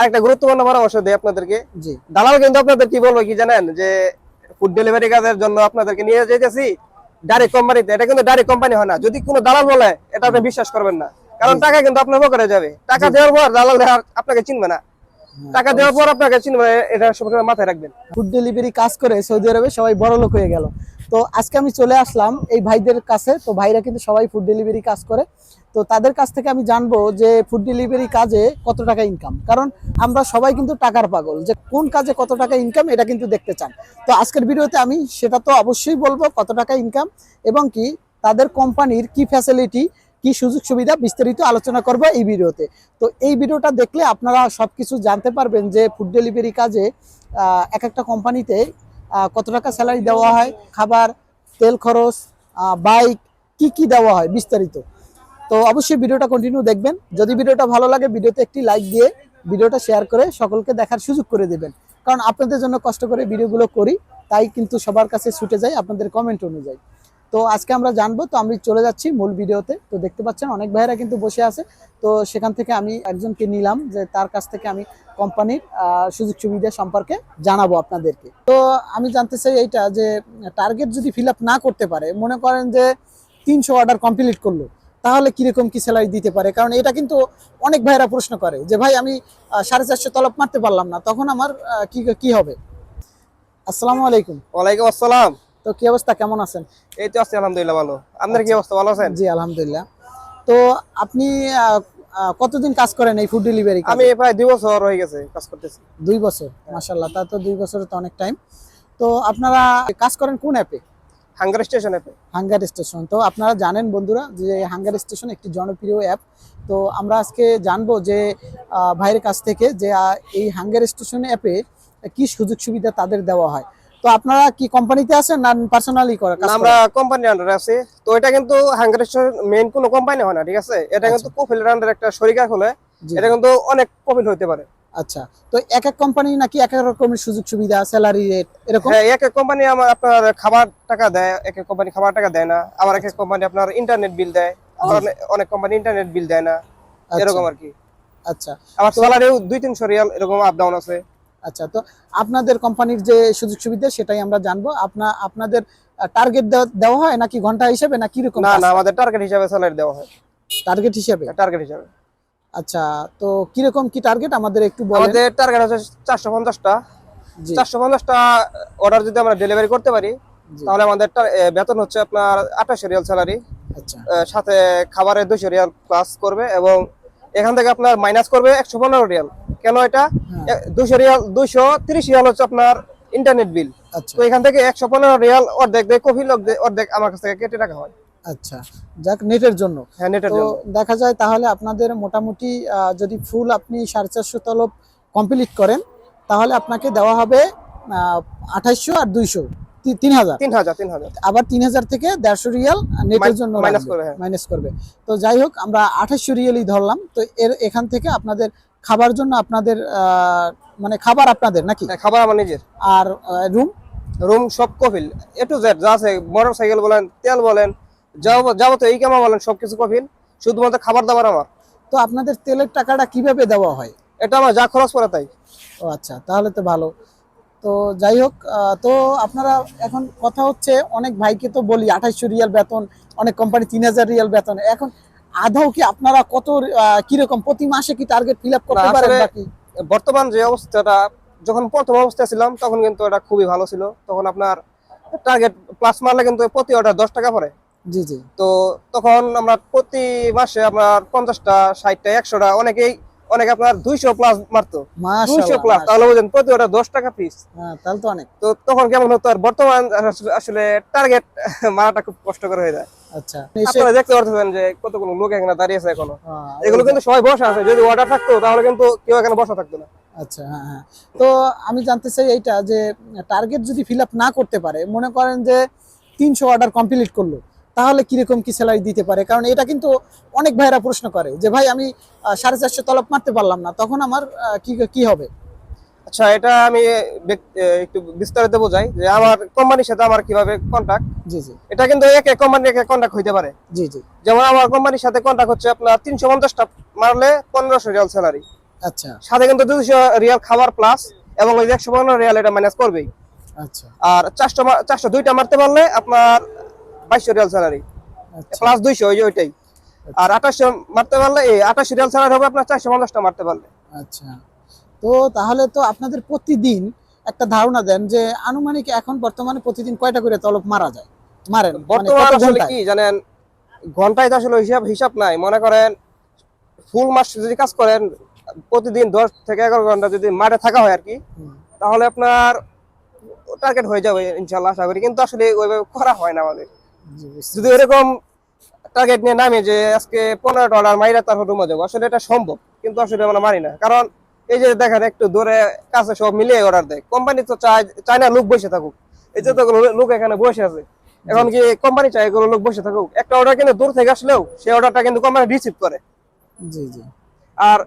আরেকটা গুরুত্বপূর্ণ পরামর্শ দিই আপনাদেরকে। জি। দালাল কিন্তু আপনাদের কি বলব কি জানেন? যে ফুড ডেলিভারি কাজের জন্য আপনাদেরকে নিয়ে যেতেছি ডাইরেক্ট কোম্পানিতে এটা কিন্তু ডাইরেক্ট কোম্পানি হয় না। যদি কোনো দালাল বলে এটা আপনি বিশ্বাস করবেন না। কারণ টাকা কিন্তু আপনার পকেটে যাবে। টাকা দেওয়ার পর দালাল আপনাকে চিনবে না। টাকা দেওয়ার পর আপনাকে না, এটা সবসময় মাথায় রাখবেন। ফুড ডেলিভারি কাজ করে সৌদি আরবে সবাই বড় লোক হয়ে গেল। তো আজকে আমি চলে আসলাম এই ভাইদের কাছে। তো ভাইরা কিন্তু সবাই ফুড ডেলিভারি কাজ করে। তো তাদের কাছ থেকে আমি জানব যে ফুড ডেলিভারি কাজে কত টাকা ইনকাম কারণ আমরা সবাই কিন্তু টাকার পাগল। যে কোন কাজে কত টাকা ইনকাম এটা কিন্তু দেখতে চান। তো আজকের ভিডিওতে আমি সেটা তো অবশ্যই বলব কত টাকা ইনকাম এবং কি তাদের কোম্পানির কি ফ্যাসিলিটি কি সুযোগ সুবিধা বিস্তারিত আলোচনা করব এই ভিডিওতে। তো এই ভিডিওটা দেখলে আপনারা সবকিছু জানতে পারবেন যে ফুড ডেলিভারি কাজে এক একটা কোম্পানিতে কত টাকা স্যালারি দেওয়া হয়, খাবার, তেল খরচ বাইক কি কি দেওয়া হয় বিস্তারিত। তো অবশ্যই ভিডিওটা কন্টিনিউ দেখবেন। যদি ভিডিওটা ভালো লাগে, ভিডিওতে একটি লাইক দিয়ে ভিডিওটা শেয়ার করে সকলকে দেখার সুযোগ করে দেবেন। কারণ আপনাদের জন্য কষ্ট করে ভিডিওগুলো করি, তাই কিন্তু সবার কাছে ছুটে যায় আপনাদের কমেন্ট অনুযায়ী। তো আজকে আমরা জানব, তো আমি চলে যাচ্ছি মূল ভিডিওতে। তো দেখতে পাচ্ছেন অনেক ভাইয়েরা কিন্তু বসে আছে। তো সেখান থেকে আমি একজনকে নিলাম যে তার কাছ থেকে আমি কোম্পানির সুযোগ সুবিধা সম্পর্কে জানাব আপনাদেরকে। তো আমি জানতে চাই এইটা যে, টার্গেট যদি ফিল না করতে পারে, মনে করেন যে তিনশো অর্ডার কমপ্লিট করল, তাহলে কীরকম কি স্যালারি দিতে পারে? কারণ এটা কিন্তু অনেক ভাইয়েরা প্রশ্ন করে যে, ভাই, আমি সাড়ে চারশো তলব মারতে পারলাম না, তখন আমার কি কি হবে? আসসালামু আলাইকুম। ওয়ালাইকুম আসসালাম। তো কি অবস্থা? কেমন আছেন? এই তো আছি আলহামদুলিল্লাহ ভালো। আপনার কি অবস্থা ভালো আছেন? জি আলহামদুলিল্লাহ। তো আপনি কতদিন কাজ করেন এই ফুড ডেলিভারি আমি প্রায় দুই বছর হয়ে গেছে কাজ করতেছি। দুই বছর মাশাল্লাহ তা তো দুই বছর তো অনেক টাইম তো আপনারা কাজ করেন কোন অ্যাপে হাঙ্গার স্টেশন অ্যাপে হাঙ্গার স্টেশন তো আপনারা জানেন বন্ধুরা যে হাঙ্গার স্টেশন একটি জনপ্রিয় অ্যাপ তো আমরা আজকে জানব যে ভাইয়ের কাছ থেকে যে এই হাঙ্গার স্টেশন অ্যাপে কি সুযোগ সুবিধা তাদের দেওয়া হয়। তো আপনারা কি কোম্পানিতে আছেন না পার্সোনালি করে কাজ আমরা করেন? কোম্পানি আন্ডারে আছি। তো এটা কিন্তু হাঙ্গার স্টেশন মেইন কোনো কোম্পানি হয় না ঠিক আছে? এটা কিন্তু কফিলের আন্ডারে একটা শরিকা খোলে। এটা কিন্তু অনেক কফিল হতে পারে। আচ্ছা। তো এক এক কোম্পানি নাকি এক এক রকমের সুযোগ সুবিধা স্যালারি রেট এরকম? হ্যাঁ এক এক কোম্পানি আমার আপনার খাবার টাকা দেয় এক এক কোম্পানি খাবার টাকা দেয় না। আবার এক এক কোম্পানি আপনার ইন্টারনেট বিল দেয়। আবার অনেক- অনেক কোম্পানি ইন্টারনেট বিল দেয় না। এরকম আর কি। আচ্ছা। আবার স্যালারিও দুই তিনশো রিয়াল এরকম আপ ডাউন আছে। আচ্ছা তো আপনাদের কোম্পানির যে সুযোগ সুবিধা সেটাই আমরা জানব। আপনা আপনাদের টার্গেট দেওয়া হয় নাকি ঘণ্টা হিসেবে না কীরকম না না আমাদের টার্গেট হিসাবে স্যালারি দেওয়া হয়। টার্গেট হিসেবে? টার্গেট হিসাবে। আচ্ছা তো কীরকম কি টার্গেট আমাদের একটু বলেন। আমাদের টার্গেট হচ্ছে চারশো পঞ্চাশটা। জি। চারশো পঞ্চাশটা অর্ডার যদি আমরা ডেলিভারি করতে পারি তাহলে আমাদের বেতন হচ্ছে আপনার আঠাশো রিয়াল স্যালারি আচ্ছা। সাথে খাবারের দুশো রিয়াল প্লাস করবে এবং এখান থেকে আপনার মাইনাস করবে একশো পনেরো রিয়াল কেন এটা? দুশো রিয়াল দুশো তিরিশ রিয়াল হচ্ছে আপনার ইন্টারনেট বিল আচ্ছা। তো এখান থেকে একশো পনেরো রিয়াল অর্ধেক দেয় কফি লোক অর্ধেক আমার কাছ থেকে কেটে রাখা হয়। আচ্ছা যাক নেটের জন্য। হ্যাঁ নেটের জন্য। দেখা যায় তাহলে আপনাদের মোটামুটি যদি ফুল আপনি সাড়ে চারশো তলব কমপ্লিট করেন তাহলে আপনাকে দেওয়া হবে আঠাইশশো আর দুইশো। তিন হাজার। তিন হাজার তিন হাজার। আবার তিন হাজার থেকে দেড়শো রিয়াল নেটের জন্য মাইনাস করবে, হ্যাঁ। মাইনাস করবে। তো যাই হোক আমরা আঠাশশো রিয়ালই ধরলাম। তো এর এখান থেকে আপনাদের খাবার জন্য আপনাদের মানে খাবার আপনাদের নাকি? হ্যাঁ, খাবার আমার নিজের। আর রুম রুম সব কফিল। এ টু জেড যা আছে মোটর সাইকেল বলেন তেল বলেন যাব- যাবতীয় এই কামা বলেন সবকিছু কফিল। শুধুমাত্র খাবার দাবার আমার। তো আপনাদের তেলের টাকাটা কীভাবে দেওয়া হয়? এটা আমার যা খরচ পড়ে তাই। ও আচ্ছা তাহলে তো ভালো। তো যাই হোক তো আপনারা এখন কথা হচ্ছে অনেক ভাইকে তো বলি আঠাইশশো রিয়াল বেতন অনেক কোম্পানি তিন হাজার রিয়াল বেতন। এখন আদৌ কি আপনারা কত কীরকম? প্রতি মাসে কি টার্গেট ফিল আপ করতে পারেন নাকি? বর্তমান যে অবস্থাটা যখন প্রথম অবস্থায় ছিলাম তখন কিন্তু এটা খুবই ভালো ছিল। তখন আপনার টার্গেট প্লাস মারলে কিন্তু প্রতি অর্ডার দশ টাকা পড়ে। জি জি। তো তখন আমরা প্রতি মাসে আপনার পঞ্চাশটা ষাটটা একশোটা অনেকেই অনেকে আপনার দুইশো প্লাস মারতো। দুইশো প্লাস তাহলে বুঝেন প্রতি অর্ডার দশ টাকা পিস হ্যাঁ তাহলে তো অনেক। তো তখন কেমন হতো? আর বর্তমান আসলে- টার্গেট মারাটা খুব কষ্টকর হয়ে যায়। আচ্ছা। আপনারা দেখতে পারতেছেন যে কতগুলো লোক এখানে দাঁড়িয়ে আছে এখনও। হ্যাঁ, এগুলো কিন্তু সবাই বসা আছে। যদি অর্ডার থাকতো তাহলে কিন্তু কেউ এখানে বসা থাকতো না। আচ্ছা হ্যাঁ হ্যাঁ। তো আমি জানতে চাই এইটা যে টার্গেট যদি ফিল আপ না করতে পারে মনে করেন যে তিনশো অর্ডার কমপ্লিট করল। তাহলে কীরকম কি স্যালারি দিতে পারে? কারণ এটা কিন্তু অনেক ভাইরা প্রশ্ন করে যে ভাই আমি সাড়ে চারশো তলব মারতে পারলাম না তখন আমার কি কি হবে? আচ্ছা এটা আমি একটু বিস্তারিত বোঝাই যে আমার কোম্পানির সাথে আমার কীভাবে কন্ট্যাক্ট জি জি। এটা কিন্তু এক এক কোম্পানি এক এক কন্ট্যাক্ট হইতে পারে। জি জি। যেমন আমার কোম্পানির সাথে কন্ট্যাক্ট হচ্ছে আপনার তিনশো পঞ্চাশটা মারলে পনেরোশো রিয়াল স্যালারি আচ্ছা। সাথে কিন্তু দুশো রিয়াল খাবার প্লাস এবং ওই একশো পনেরো রিয়াল এটা মাইনাস করবেই। আচ্ছা। আর চারশো চারশো দুইটা মারতে পারলে আপনার বাইশশো রিয়াল স্যালারি আচ্ছা। প্লাস দুইশো ওই যে ওইটাই। আর আঠাশশো মারতে পারলে এই আঠাশশো রিয়াল স্যালারি হবে আপনার চারশো পঞ্চাশটা মারতে পারলে। আচ্ছা। তো তাহলে তো আপনাদের প্রতিদিন একটা ধারণা দেন যে আনুমানিক এখন বর্তমানে প্রতিদিন কয়টা করে তলব মারা যায়? মারেন মানে বর্তমানে আসলে কি জানেন ঘন্টায় তো আসলে হিসাব হিসাব নাই। মনে করেন ফুল মাস যদি কাজ করেন প্রতিদিন দশ থেকে এগারো ঘণ্টা যদি মাঠে থাকা হয় আর কি তাহলে আপনার টার্গেট হয়ে যাবে ইনশাল্লাহ আশা করি। কিন্তু আসলে ওইভাবে করা হয় না আমাদের। যদি এরকম টার্গেট নিয়ে নামে যে আজকে পনেরো ডলার মাইরা তারপর রুমে যাব আসলে এটা সম্ভব কিন্তু আসলে আমরা মারি না। কারণ এই যে দেখেন একটু দূরে কাছে সব মিলিয়ে অর্ডার দেয়। কোম্পানি তো চায় চায় না লোক বসে থাকুক। এই যে তো লোক এখানে বসে আছে এখন কি কোম্পানি চায় এগুলো লোক বসে থাকুক? একটা অর্ডার কিন্তু দূর থেকে আসলেও সেই অর্ডারটা কিন্তু কোম্পানি রিসিভ করে। জি জি। আর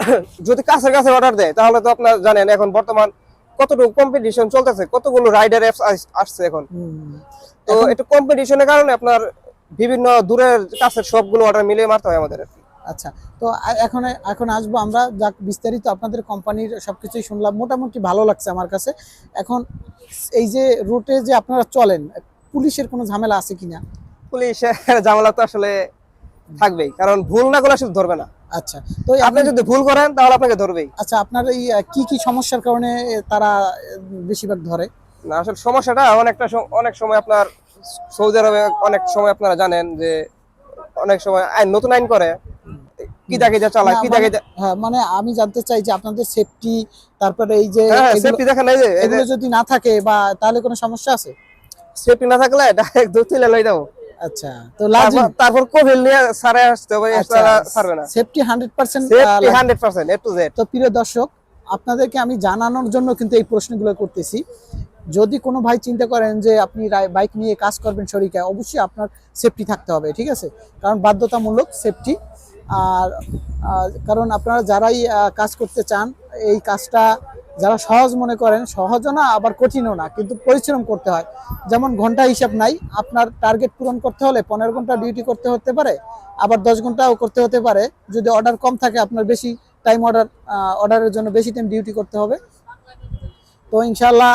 যদি কাছের কাছে অর্ডার দেয় তাহলে তো আপনার জানেন এখন বর্তমান কতটুকু কম্পিটিশন চলতেছে? কতগুলো রাইডার অ্যাপস আসছে এখন? তো একটু কম্পিটিশনের কারণে আপনার বিভিন্ন দূরের কাছের সবগুলো অর্ডার মিলিয়ে মারতে হয় আমাদের আচ্ছা তো এখন এখন আসব আমরা যাক বিস্তারিত আপনাদের কোম্পানির সবকিছুই শুনলাম। মোটামুটি ভালো লাগছে আমার কাছে। এখন এই যে রুটে যে আপনারা চলেন পুলিশের কোনো ঝামেলা আছে কিনা? পুলিশের ঝামেলা তো আসলে থাকবেই কারণ ভুল না করলে শুধু ধরবে না। আচ্ছা তো আপনি যদি ভুল করেন তাহলে আপনাকে ধরবেই। আচ্ছা আপনার এই কি কি সমস্যার কারণে তারা বেশিরভাগ ধরে? না আসলে সমস্যাটা অনেকটা অনেক সময় আপনার সৌদি আরবে অনেক সময় আপনারা জানেন যে অনেক সময় আইন নতুন আইন করে। কি দাগে যা চালায় কি দাগে মানে- হ্যাঁ মানে আমি জানতে চাই যে আপনাদের সেফটি তারপরে এই যে হ্যাঁ সেফটি দেখেন এই যে এগুলো যদি না থাকে বা তাহলে কোনো সমস্যা আছে? সেফটি না থাকলে ডাইরেক্ট দুধ তুলে লই দাও আচ্ছা তো লাজিম তারপর- কোভিল নিয়ে সারে আসতে হবে আচ্ছা এছাড়া না। Safety hundred percent safety hundred percent A to Z তো প্রিয় দর্শক আপনাদেরকে আমি জানানোর জন্য কিন্তু এই প্রশ্নগুলো করতেছি। যদি কোনো ভাই চিন্তা করেন যে আপনি বাইক নিয়ে কাজ করবেন শরীরে অবশ্যই আপনার সেফটি থাকতে হবে ঠিক আছে? কারণ বাধ্যতামূলক সেফটি আর কারণ আপনারা যারাই কাজ করতে চান এই কাজটা যারা সহজ মনে করেন, সহজও না, আবার কঠিনও না, কিন্তু পরিশ্রম করতে হয়। যেমন ঘণ্টা হিসাব নাই, আপনার টার্গেট পূরণ করতে হলে পনেরো ঘণ্টা ডিউটি করতে হতে পারে, আবার দশ ঘন্টাও করতে হতে পারে। যদি অর্ডার কম থাকে, আপনার বেশি টাইম অর্ডার অর্ডারের জন্য বেশি টাইম ডিউটি করতে হবে। তো ইনশাল্লাহ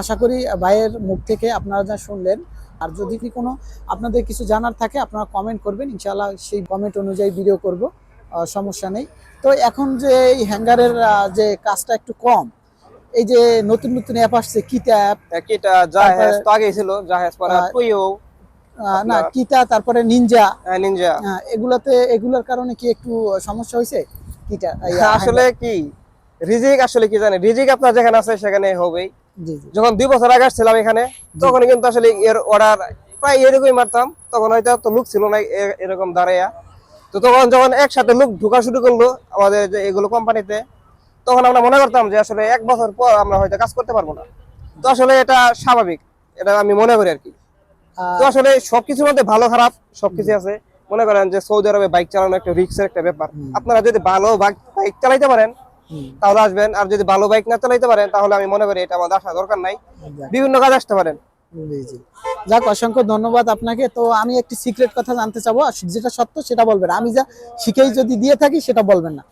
আশা করি ভাইয়ের মুখ থেকে আপনারা যা শুনলেন, আর যদি কি কোনো আপনাদের কিছু জানার থাকে, আপনারা কমেন্ট করবেন। ইনশাল্লাহ সেই কমেন্ট অনুযায়ী ভিডিও করব সমস্যা নেই। তো এখন যে এই হ্যাঙ্গারের যে কাজটা একটু কম এই যে নতুন নতুন অ্যাপ আসছে কিতা অ্যাপ কিটা জাহেজ তো আগেই ছিল জাহেজ পরে আহ, টুইও না কিতা তারপরে নিনজা নিনজা এগুলাতে এগুলোর কারণে কি একটু সমস্যা হয়েছে? কিটা এই, আসলে কি? রিজিক আসলে কি জানে? রিজিক আপনার যেখানে আছে সেখানে হবেই। যখন দুই বছর আগে আসছিলাম এখানে তখন কিন্তু আসলে এর অর্ডার প্রায় এরকমই মারতাম। তখন হয়তো তো লুক ছিল না এরকম দাঁড়াইয়া। তো তখন যখন একসাথে লোক ঢোকা শুরু করল আমাদের যে এগুলো কোম্পানিতে তখন আমরা মনে করতাম যে আসলে এক বছর পর আমরা হয়তো কাজ করতে পারব না। তো আসলে এটা স্বাভাবিক। এটা আমি মনে করি আর কি তো আসলে সবকিছুর মধ্যে ভালো খারাপ সবকিছু আছে। মনে করেন যে সৌদি আরবে বাইক চালানো একটা রিক্সের একটা ব্যাপার। আপনারা যদি ভালো বাইক চালাইতে পারেন তাহলে আসবেন। আর যদি ভালো বাইক না চালাইতে পারেন তাহলে আমি মনে করি এটা আমাদের আসা দরকার নাই। বিভিন্ন কাজ আসতে পারেন। যাক অসংখ্য ধন্যবাদ আপনাকে। তো আমি একটি সিক্রেট কথা জানতে চাবো। যেটা সত্য সেটা বলবেন। আমি যা শিখেই যদি দিয়ে থাকি সেটা বলবেন না।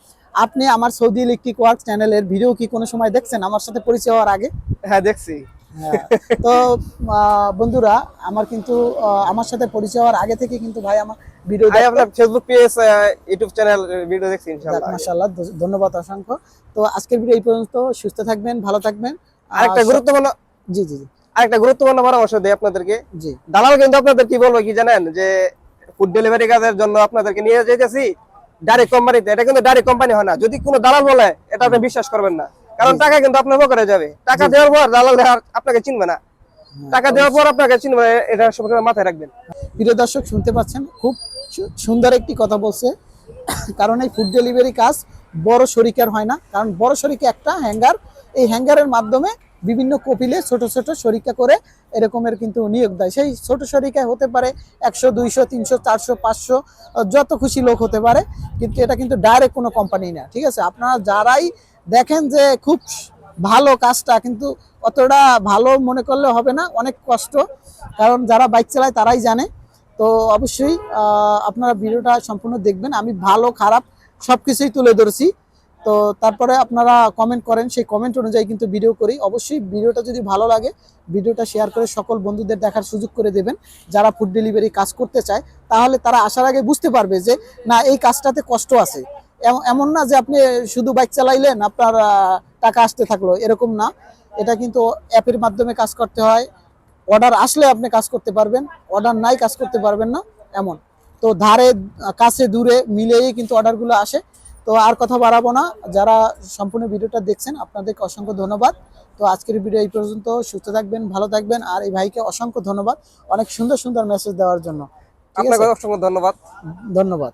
আপনি আমার সৌদি ইলেকট্রিক ওয়ার্ক চ্যানেলের ভিডিও কি কোনো সময় দেখছেন? আমার সাথে পরিচয় হওয়ার আগে? হ্যাঁ দেখছি। হ্যাঁ। তো বন্ধুরা আমার কিন্তু আমার সাথে পরিচয় হওয়ার আগে থেকে কিন্তু ভাই আমার ভিডিও আমি আপনার Facebook page YouTube channel video দেখছি ইনশাআল্লাহ। মাসাল্লাহ ধন্যবাদ অসংখ্য। তো আজকের ভিডিও এই পর্যন্ত সুস্থ থাকবেন ভালো থাকবেন। আর আরেকটা গুরুত্বপূর্ণ জি জি জি, আরেকটা গুরুত্বপূর্ণ পরামর্শ দেই আপনাদেরকে। জি। দালাল কিন্তু আপনাদের কি বলব কি জানেন? যে ফুড ডেলিভারি কাজের জন্য আপনাদেরকে নিয়ে যাইতেছি ডাইরেক্ট কোম্পানিতে এটা কিন্তু ডাইরেক্ট কোম্পানি হয় না। যদি কোনো দালাল বলে এটা আপনি বিশ্বাস করবেন না। কারণ টাকা কিন্তু আপনার পকেটে যাবে। টাকা দেওয়ার পর দালাল আপনাকে চিনবে না। টাকা দেওয়ার পর আপনাকে চিনবে এটা সবসময় মাথায় রাখবেন। প্রিয় দর্শক শুনতে পাচ্ছেন? খুব সুন্দর একটি কথা বলছে। কারণ এই ফুড ডেলিভারি কাজ বড় শরিকার হয় না। কারণ বড় শরিকা একটা হ্যাঙ্গার এই হ্যাঙ্গারের মাধ্যমে বিভিন্ন কপিলে ছোট ছোট শরিকা করে এরকমের কিন্তু নিয়োগ দেয়। সেই ছোট শরিকায় হতে পারে একশো, দুইশো, তিনশো, চারশো, পাঁচশো, যত খুশি লোক হতে পারে, কিন্তু এটা কিন্তু ডাইরেক্ট কোনো কোম্পানি না, ঠিক আছে? আপনারা যারাই দেখেন যে খুব ভালো কাজটা, কিন্তু অতটা ভালো মনে করলে হবে না, অনেক কষ্ট, কারণ যারা বাইক চালায় তারাই জানে। তো অবশ্যই আপনারা ভিডিওটা সম্পূর্ণ দেখবেন। আমি ভালো, খারাপ সব কিছুই তুলে ধরেছি। তো তারপরে আপনারা কমেন্ট করেন, সেই কমেন্ট অনুযায়ী কিন্তু ভিডিও করি। অবশ্যই ভিডিওটা যদি ভালো লাগে ভিডিওটা শেয়ার করে সকল বন্ধুদের দেখার সুযোগ করে দেবেন। যারা ফুড ডেলিভারি কাজ করতে চায়, তাহলে তারা আসার আগে বুঝতে পারবে যে, না, এই কাজটাতে কষ্ট আছে। এমন না যে আপনি শুধু বাইক চালাইলেন, আপনার টাকা আসতে থাকল, এরকম না। এটা কিন্তু অ্যাপের মাধ্যমে কাজ করতে হয়। অর্ডার আসলে আপনি কাজ করতে পারবেন, অর্ডার নাই কাজ করতে পারবেন না, এমন। তো ধারে, কাছে, দূরে মিলেই কিন্তু অর্ডারগুলো আসে। তো আর কথা বাড়াবো না। যারা সম্পূর্ণ ভিডিওটা দেখছেন আপনাদেরকে অসংখ্য ধন্যবাদ। তো আজকের ভিডিও এই পর্যন্ত। সুস্থ থাকবেন ভালো থাকবেন। আর এই ভাইকে অসংখ্য ধন্যবাদ অনেক সুন্দর সুন্দর মেসেজ দেওয়ার জন্য। আপনাকে অসংখ্য ধন্যবাদ। ধন্যবাদ।